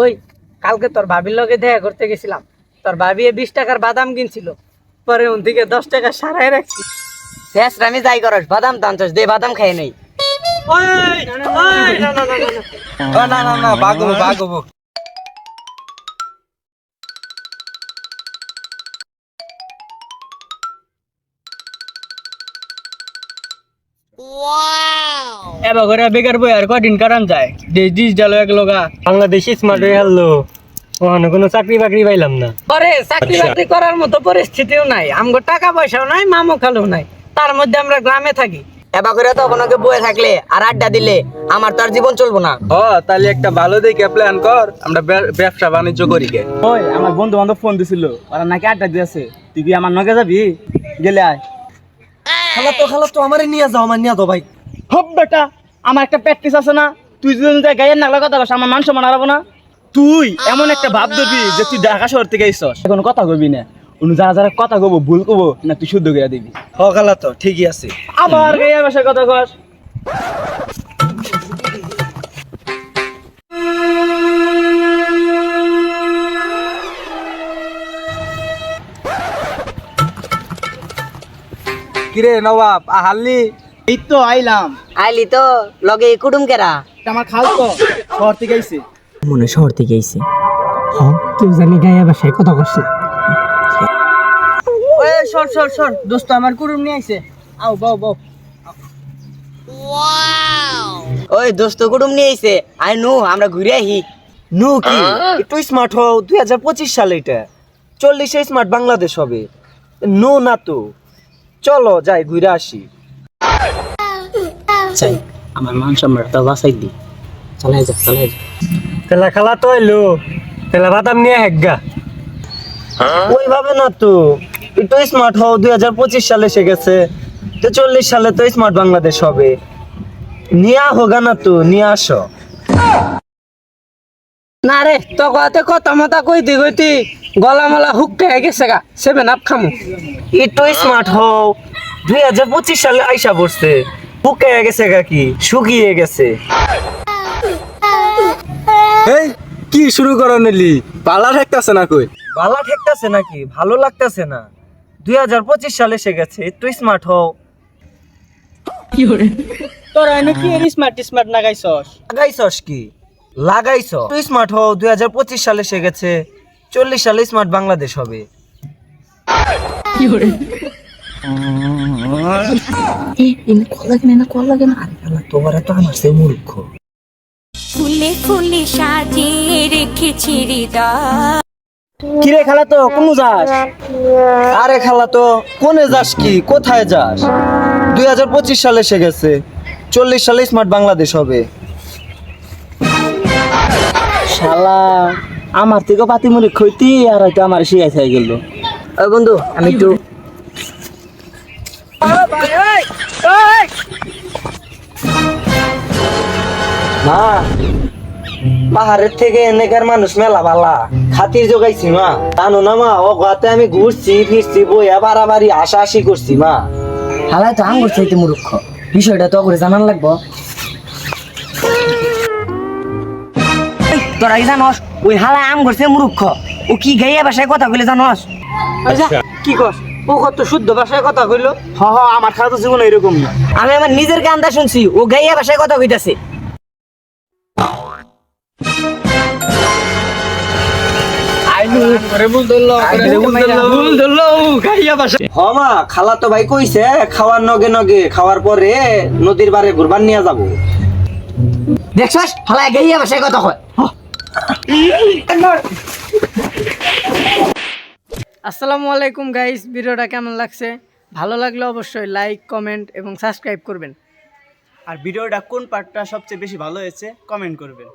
ওই কালকে তোর ভাবির লগে দেখা করতে গেছিলাম। তোর ভাবি বিশ টাকার বাদাম কিনছিল। পরে ওন থেকে দশ টাকা সারাই রাখছি। শেষ আমি যাই করস বাদাম টানছস দে বাদাম খাই নাই। না না না বাগবো বাগবো। এবার করে বেকার বই আর কদিন কারণ যায়। দেশ ডিজিটাল এক লগা। বাংলাদেশ স্মার্ট হয়ে গেলো। ওখানে কোনো চাকরি বাকরি পাইলাম না। পরে চাকরি বাকরি করার মতো পরিস্থিতিও নাই। আমগো টাকা পয়সাও নাই মামো খালো নাই। তার মধ্যে আমরা গ্রামে থাকি। এবার করে তখন ওকে বয়ে থাকলে আর আড্ডা দিলে আমার তো আর জীবন চলবো না। ও তাহলে একটা ভালো দেখে প্ল্যান কর আমরা ব্যবসা বাণিজ্য করি গে। ওই আমার বন্ধু বান্ধব ফোন দিছিল। ওরা নাকি আড্ডা দিয়েছে। তুই কি আমার নগে যাবি? গেলে আয়। খালা তো খালা তো আমারে নিয়ে যাও আমার নিয়ে যাও ভাই। হব বেটা আমার একটা প্র্যাকটিস আছে না তুই যদি গায়ের নাগলা কথা কস আমার মান সম্মান হারাবো না। তুই এমন একটা ভাব ধরবি যে তুই ঢাকা শহর থেকে আইসস এখন কথা কবি না উনি যারা যারা কথা কব ভুল কব না তুই শুদ্ধ করে দিবি। হ খালা তো ঠিকই আছে। আবার গাইয়া ভাষায় কথা কস। কিরে নবাব আহাল্লি এই তো আইলাম। আইলি তো লগে কুটুম কেরা? আমার খাল তো শহর থেকে আইছে। মনে শহর থেকে আইছে। হ কেউ জানি গায়ে বাসায় কথা করছে ওই সর সর সর। দোস্ত আমার কুরুম নিয়ে আইছে। আও বাও বাও। ওই দোস্ত কুটুম নিয়ে আইছে। আই নু আমরা ঘুরে আহি। নু কি? একটু স্মার্ট হও দুই হাজার পঁচিশ সালে এটা। চল্লিশে স্মার্ট বাংলাদেশ হবে। নো না তো। চলো যাই ঘুরে আসি। চাই। আমার মান সম্মানটা বাঁচাই দি। চালাই যা চালাই যা। তেলা খালা তো এলো। তেলা বাদাম নিয়ে হেগা ওইভাবে না তো। একটু স্মার্ট হও দুই হাজার পঁচিশ সালে এসে গেছে। তো চল্লিশ সালে তো স্মার্ট বাংলাদেশ হবে। নিয়ে হোগা না তো নিয়ে আসো। না রে তো কথা কথা মতা কইতে কইতে গলা মালা হুক্কা গেছে গা। সেভেন আপ খামু। একটু স্মার্ট হও। দুই হাজার পঁচিশ সালে আইসা পড়ছে। শুকিয়ে গেছে গা কি? শুকিয়ে গেছে। এই কি শুরু করো নিলি? পালা ঠেকতেছে না কই? ভালো ঠেকতেছে নাকি? ভালো লাগতেছে না। দুই হাজার পঁচিশ সালে এসে গেছে একটু স্মার্ট হও। তোরা এনে কি স্মার্ট স্মার্ট লাগাইছস? লাগাইছস কি? লাগাইছ তুই স্মার্ট হও দুই হাজার পঁচিশ সালে এসে গেছে চল্লিশ সালে স্মার্ট বাংলাদেশ হবে। কি কিরে তো কোন যাস? আরে তো কোনে যাস কি? কোথায় যাস? দুই হাজার পঁচিশ সালে এসে গেছে, চল্লিশ সালে স্মার্ট বাংলাদেশ হবে। শালা, আমার থেকে পাতি মুড়ি খইতি আর হয়তো আমার শিখাইছে গেল। বন্ধু, আমি একটু মা পাহাড়ের থেকে এনেকার মানুষ মেলা বালা খাতির জোগাইছি মা। জানো না মা ও গাতে আমি ঘুরছি ফিরছি বইয়া বাড়াবাড়ি আশা আশি করছি মা। হালায় তো আঙ্গুর চাইতে মূর্খ। বিষয়টা তো করে জানার লাগবো। তোরা কি জানস ওই হালায় আম করছে মূর্খ। ও কি গাইয়া ভাষায় কথা কইলে জানস? আচ্ছা। কি কস? ও কত শুদ্ধ ভাষায় কথা কইলো হ হ আমার খালা তো জীবন এরকম না আমি আমার নিজের কান্দা শুনছি ও গাইয়া ভাষায় কথা কইতাছে খালা তো ভাই কইছে খাওয়ার নগে নগে খাওয়ার পরে নদীর বারে ঘুরবার নিয়ে যাব দেখছস হালায় গাইয়া ভাষায় কথা কয় আসসালামু আলাইকুম গাইস ভিডিওটা কেমন লাগছে? ভালো লাগলে অবশ্যই লাইক কমেন্ট এবং সাবস্ক্রাইব করবেন। আর ভিডিওটা কোন পার্টটা সবচেয়ে বেশি ভালো হয়েছে কমেন্ট করবেন।